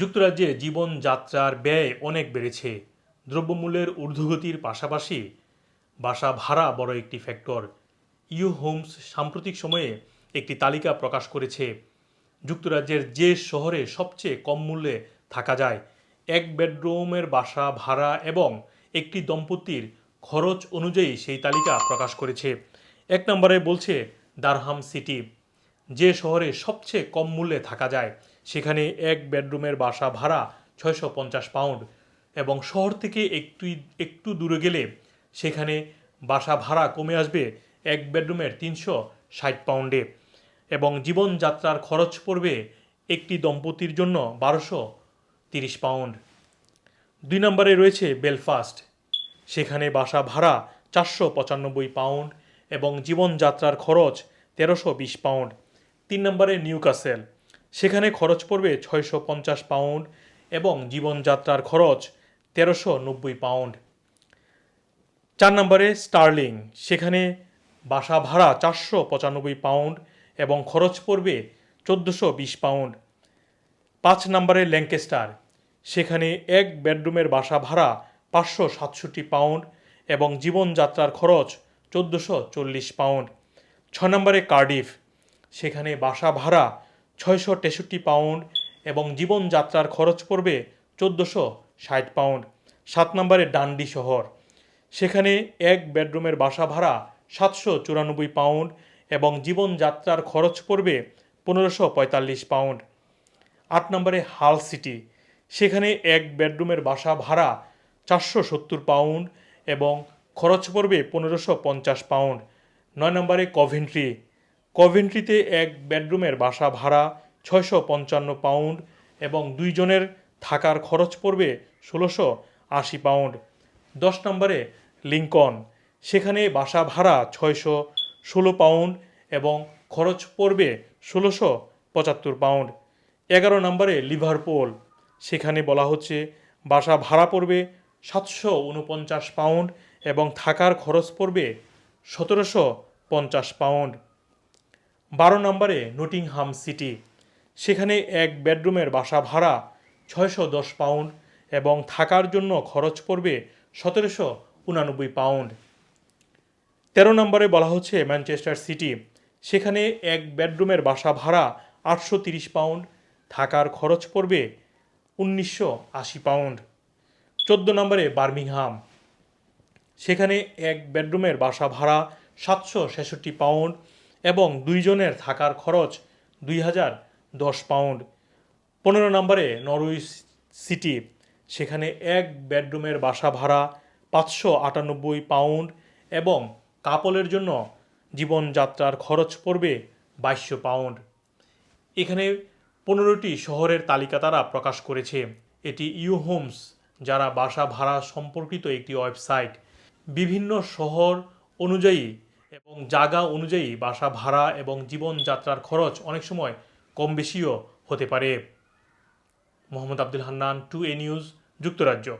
যুক্তরাজ্যে জীবনযাত্রার ব্যয় অনেক বেড়েছে। দ্রব্যমূল্যের ঊর্ধ্বগতির পাশাপাশি বাসা ভাড়া বড় একটি ফ্যাক্টর। ইউ হোমস সাম্প্রতিক সময়ে একটি তালিকা প্রকাশ করেছে। যুক্তরাজ্যের যে শহরে সবচেয়ে কম মূল্যে থাকা যায়, এক বেডরুমের বাসা ভাড়া এবং একটি দম্পতির খরচ অনুযায়ী সেই তালিকা প্রকাশ করেছে। এক নম্বরে বলছে দারহাম সিটি, যে শহরে সবচেয়ে কম মূল্যে থাকা যায় সেখানে এক বেডরুমের বাসা ভাড়া ছয়শো পঞ্চাশ পাউন্ড এবং শহর থেকে একটু একটু দূরে গেলে সেখানে বাসা ভাড়া কমে আসবে এক বেডরুমের তিনশো ষাট পাউন্ডে এবং জীবনযাত্রার খরচ পড়বে একটি দম্পতির জন্য বারোশো তিরিশ পাউন্ড। দুই নম্বরে রয়েছে বেলফাস্ট। সেখানে বাসা ভাড়া চারশো পঁচানব্বই পাউন্ড এবং জীবনযাত্রার খরচ তেরোশো বিশ পাউন্ড। তিন নম্বরে নিউকাসেল। সেখানে খরচ পড়বে ছয়শো পঞ্চাশ পাউন্ড এবং জীবনযাত্রার খরচ তেরোশো নব্বই পাউন্ড। চার নম্বরে স্টার্লিং, সেখানে বাসা ভাড়া চারশো পঁচানব্বই পাউন্ড এবং খরচ পড়বে চোদ্দোশো বিশ পাউন্ড। পাঁচ নম্বরে ল্যাঙ্কেস্টার, সেখানে এক বেডরুমের বাসা ভাড়া পাঁচশো সাতষট্টি পাউন্ড এবং জীবনযাত্রার খরচ চোদ্দোশো চল্লিশ পাউন্ড। ছ নম্বরে কার্ডিফ, সেখানে বাসা ভাড়া ছয়শো তেষট্টি পাউন্ড এবং জীবনযাত্রার খরচ পড়বে চোদ্দোশো ষাট পাউন্ড। সাত নম্বরে ডান্ডি শহর। সেখানে এক বেডরুমের বাসা ভাড়া সাতশো চুরানব্বই পাউন্ড এবং জীবনযাত্রার খরচ পড়বে পনেরোশো পঁয়তাল্লিশ পাউন্ড। আট নম্বরে হাল সিটি। সেখানে এক বেডরুমের বাসা ভাড়া চারশো সত্তর পাউন্ড এবং খরচ পড়বে পনেরোশো পঞ্চাশ পাউন্ড। নয় নম্বরে কভেন্ট্রি। কভেন্ট্রিতে এক বেডরুমের বাসা ভাড়া ছয়শো পঞ্চান্ন পাউন্ড এবং দুইজনের থাকার খরচ পড়বে ষোলোশো আশি পাউন্ড দশ নম্বরে লিঙ্কন সেখানে বাসা ভাড়া ছয়শো ষোলো পাউন্ড এবং খরচ পড়বে ষোলোশো পঁচাত্তর পাউন্ড এগারো নম্বরে লিভারপুল সেখানে বলা হচ্ছে বাসা ভাড়া পড়বে সাতশো উনপঞ্চাশ পাউন্ড এবং থাকার খরচ পড়বে সতেরোশো পঞ্চাশ পাউন্ড বারো নম্বরে নটিংহাম সিটি। সেখানে এক বেডরুমের বাসা ভাড়া ছয়শো দশ পাউন্ড এবং থাকার জন্য খরচ পড়বে সতেরোশো উনানব্বই পাউন্ড। তেরো নম্বরে বলা হচ্ছে ম্যানচেস্টার সিটি। সেখানে এক বেডরুমের বাসা ভাড়া আটশো তিরিশ পাউন্ড, থাকার খরচ পড়বে উনিশশো আশি পাউন্ড। চোদ্দ নম্বরে বার্মিংহাম। সেখানে এক বেডরুমের বাসা ভাড়া সাতশো ছেষট্টি পাউন্ড এবং দুইজনের থাকার খরচ দুই হাজার দশ পাউন্ড। পনেরো নম্বরে নরউইচ সিটি, সেখানে এক বেডরুমের বাসা ভাড়া পাঁচশো আটানব্বই পাউন্ড এবং কাপলের জন্য জীবনযাত্রার খরচ পড়বে বাইশশো পাউন্ড। এখানে পনেরোটি শহরের তালিকা তারা প্রকাশ করেছে। এটি ইউ হোমস, যারা বাসা ভাড়া সম্পর্কিত একটি ওয়েবসাইট। বিভিন্ন শহর অনুযায়ী এবং জায়গা অনুযায়ী বাসা ভাড়া এবং জীবনযাত্রার খরচ অনেক সময় কম বেশিও হতে পারে। Mohammad Abdul Hannan to A news যুক্তরাজ্য।